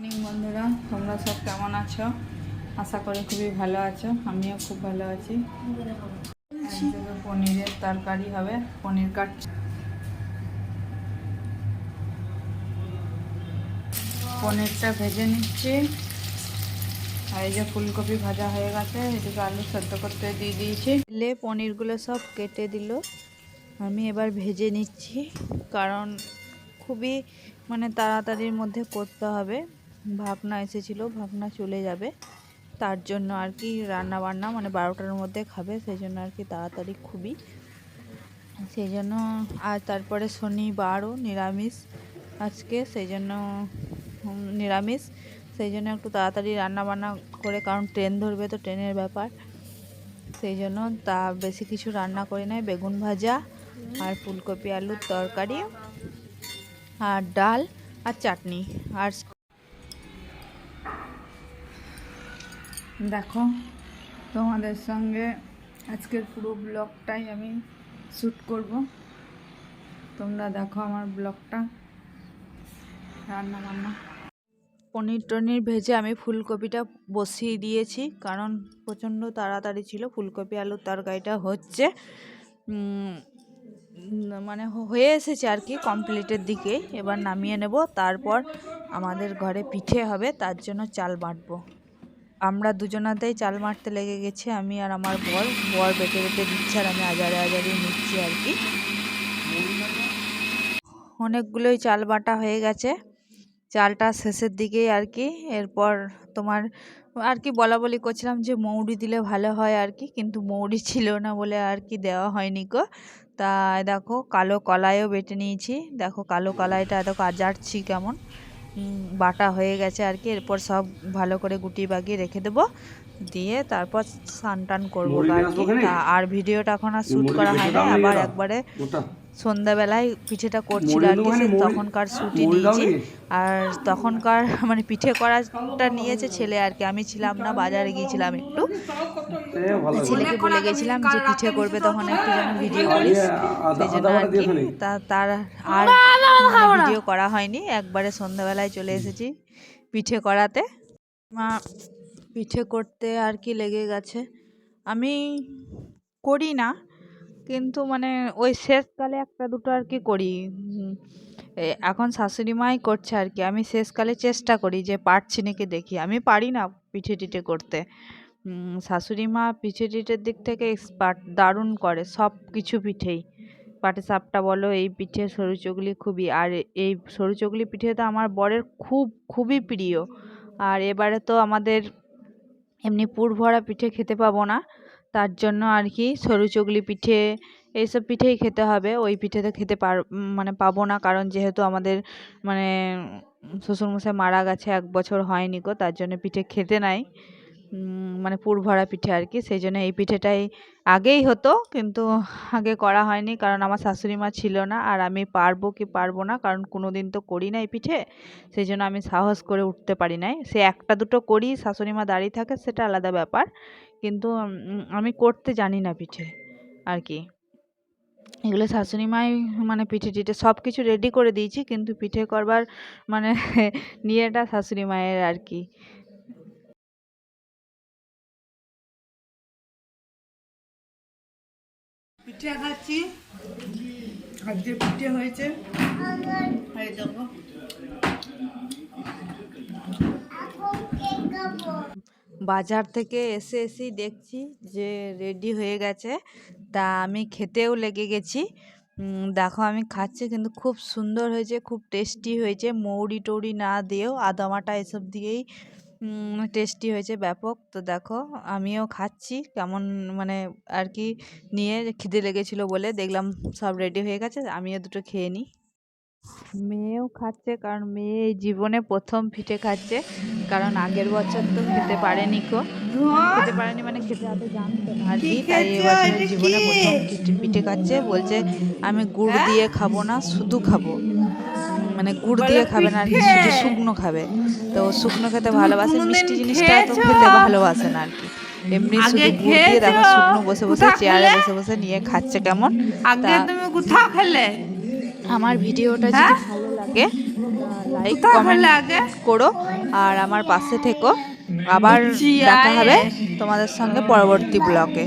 Morning বন্ধুরা। তোমরা সব কেমন আছো? আশা করি খুবই ভালো আছো। আমিও খুব ভালো আছি। পনিরের তরকারি হবে। পনির কাট পনিরটা ভেজে নিচ্ছি। আর এই যে ফুলকপি ভাজা হয়ে গেছে এদিকে আলু সেদ্ধ করতে দিয়ে দিয়েছি। লে পনিরগুলো সব কেটে দিল। আমি এবার ভেজে নিচ্ছি, কারণ খুবই মানে তাড়াতাড়ির মধ্যে করতে হবে। ভাবনা এসেছিল, ভাবনা চলে যাবে। তার জন্য আর কি রান্না বান্না মানে বারোটার মধ্যে খাবে, সেই জন্য আর কি তাড়াতাড়ি খুবই। সেই জন্য আর তারপরে শনিবারও নিরামিষ আজকে, সেই জন্য নিরামিষ। সেই জন্য একটু তাড়াতাড়ি রান্না বান্না করে, কারণ ট্রেন ধরবে তো ট্রেনের ব্যাপার। সেই জন্য তা বেশি কিছু রান্না করে নেয় বেগুন ভাজা আর ফুলকপি আলুর তরকারি আর ডাল আর চাটনি। আর দেখো, তোমাদের সঙ্গে আজকের পুরো ব্লগটাই আমি শ্যুট করব। তোমরা দেখো আমার ব্লগটা রান্না বান্না পনির টনির ভেজে আমি ফুলকপিটা বসিয়ে দিয়েছি, কারণ প্রচণ্ড তাড়াতাড়ি ছিল, ফুলকপি, আলুর তরকারিটা হচ্ছে মানে হয়ে এসেছে আর কি কমপ্লিটের দিকে। এবার নামিয়ে নেব, তারপর আমাদের ঘরে পিঠে হবে, তার জন্য চাল বাটবো। আমরা দুজনাতেই চাল মারতে লেগে গেছে, আমি আর আমার বর। বর বেটে বেটে দিচ্ছে আর আমি আজারে আজারে নিচ্ছি আর কি। অনেকগুলোই চাল বাটা হয়ে গেছে। চালটা শেষের দিকেই আর কি। এরপর তোমার আর কি বলা বলি করছিলাম যে মৌরি দিলে ভালো হয় আর কি, কিন্তু মৌরি ছিল না বলে আর কি দেওয়া হয়নি গো। তা দেখো, কালো কলাইও বেটে নিয়েছি। দেখো, কালো কলাইটা দেখো আজারছি কেমন। বাটা হয়ে গেছে আর কি। এরপর সব ভালো করে গুটি বাগিয়ে রেখে দেবো। দিয়ে তারপর স্নান টান করব আর কি। আর ভিডিওটা এখন আর শ্যুট করা হয়নি হয় না আবার একবারে সন্ধ্যাবেলায় পিঠেটা করছিল আর কি মুড়ি- তখনকার ছুটি নিয়েছি। আর তখনকার মানে পিঠে করাটা নিয়েছে ছেলে আর কি আমি ছিলাম না বাজারে গিয়েছিলাম একটু। ছেলেকে বলে গেছিলাম যে পিঠে করবে তখন একটু যেন ভিডিও করিস। সেই জন্য আর কি তা তার আর ভিডিও করা হয়নি। একবারে সন্ধ্যাবেলায় চলে এসেছি পিঠে করাতে। মা পিঠে করতে আর কি লেগে গেছে। আমি করি না কিন্তু মানে ওই শেষকালে একটা দুটো আর কি করি এখন শাশুড়ি মাই করছে আর কি আমি শেষকালে চেষ্টা করি যে পারছি নাকি দেখি। আমি পারি না পিঠে টিঠে করতে। শাশুড়ি মা পিঠে টিঠের দিক থেকে এক্সপার্ট দারুণ করে সব কিছু পিঠেই। পাটি সাপটা বলো, এই পিঠে সরু চগলি খুবই। আর এই সরু চগলি পিঠেটা আমার বরের খুব, খুবই প্রিয়। আর এবারে তো আমাদের এমনি পুর ভরা পিঠে খেতে পাবো না। তার জন্য আর কি সরু চগলি পিঠে, এইসব পিঠেই খেতে হবে। ওই পিঠে তো খেতে পার মানে পাবো না কারণ যেহেতু আমাদের মানে শ্বশুরমশাই মারা গেছে, এক বছর হয়নি গো, তার জন্য পিঠে খেতে নাই। মানে পুর ভরা পিঠে আর কি সেই জন্য এই পিঠেটাই আগেই হতো, কিন্তু আগে করা হয়নি কারণ আমার শাশুড়ি মা ছিল না। আর আমি পারব কি পারব না, কারণ কোনো দিন তো করি নাই পিঠে। সেই জন্য আমি সাহস করে উঠতে পারি নাই। সে একটা দুটো করি, শাশুড়ি মা দাঁড়িয়ে থাকে, সেটা আলাদা ব্যাপার। কিন্তু আমি করতে জানি না পিঠে আর কি এগুলো শাশুড়ি মাই মানে পিঠে টিঠে সব কিছু রেডি করে দিয়েছি, কিন্তু পিঠে করবার মানে নিয়েটা শাশুড়ি মায়ের আর কি পিঠে খাচ্ছি। আজকে পিঠে হয়েছে। বাজার থেকে এসে এসেই দেখছি যে রেডি হয়ে গেছে। তা আমি খেতেও লেগে গেছি। দেখো আমি খাচ্ছি কিন্তু খুব সুন্দর হয়েছে, খুব টেস্টি হয়েছে। মৌরি টৌরি না দিয়েও আদামাটা এসব দিয়েই টেস্টি হয়েছে ব্যাপক। তো দেখো আমিও খাচ্ছি। কেমন মানে আর কি নিয়ে খিদে লেগেছিল বলে দেখলাম সব রেডি হয়ে গেছে আমিও দুটো খেয়ে নিই। মেয়েও খাচ্ছে কারণ মেয়ে এই জীবনে প্রথম পিঠে খাচ্ছে কারণ আগের বছর তো খেতে পারেনি কো। খেতে পারেনি মানে খেতে এত জানতো না আর কি তাই এবছর জীবনে প্রথম পিঠে- পিঠে খাচ্ছে বলছে আমি গুড় দিয়ে খাব না শুধু খাব। মানে গুড় দিয়ে খাবে না আর কি শুধু শুকনো খাবে। তো শুকনো খেতে ভালোবাসে মিষ্টি জিনিসটা তো খেতে ভালোবাসে না আর কি। এমনি শুধু গুড় দিয়ে দেখো শুকনো বসে বসে চেয়ারে বসে বসে নিয়ে খাচ্ছে কেমন? আগে তুমি কোথাও খেলে? আমার ভিডিওটা যদি ভালো লাগে লাইক কমেন্ট লাগে? করো। আর আমার পাশে থেকো। আবার দেখা হবে তোমাদের সঙ্গে পরবর্তী ব্লগে